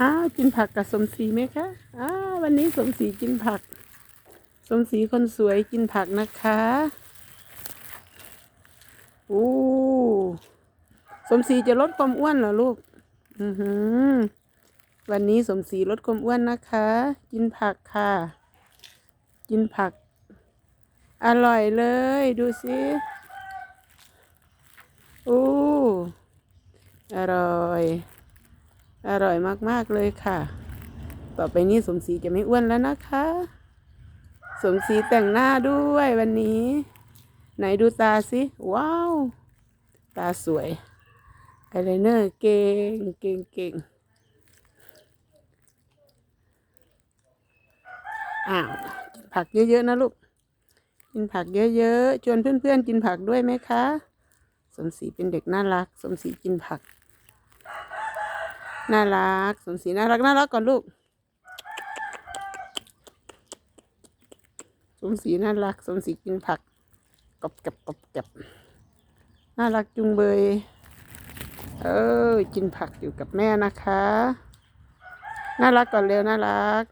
อ้าวกินผักกับสมศรีไหมคะอ้าววันนี้สมศรีกินผัก สมศรีคนสวยกินผักนะคะโอ้สมศรีจะลดความอ้วนเหรอลูก อือหือ วันนี้สมศรีลดความอ้วนนะคะ กินผักค่ะ กินผัก อร่อยเลย ดูสิโอ้อร่อย อร่อยมากๆเลยค่ะ ต่อไปนี้สมศรีจะไม่อ้วนแล้วนะคะ สมศรีแต่งหน้าด้วยวันนี้ ไหนดูตาสิ ว้าว ตาสวยอายไลเนอร์เก่งเก่งเก่งอ้าวกินผักเยอะๆนะลูก กินผักเยอะๆ ชวนเพื่อนๆ กินผักด้วยไหมคะ สมศรีเป็นเด็กน่ารัก สมศรีกินผัก น่ารักสมศรีน่ารักน่ารักก่อนลูกสมศรีน่ารักสมศรีกินผักกบกับกบกับน่ารักจุงเบย เออกินผักอยู่กับแม่นะคะ น่ารักก่อนเร็วน่ารัก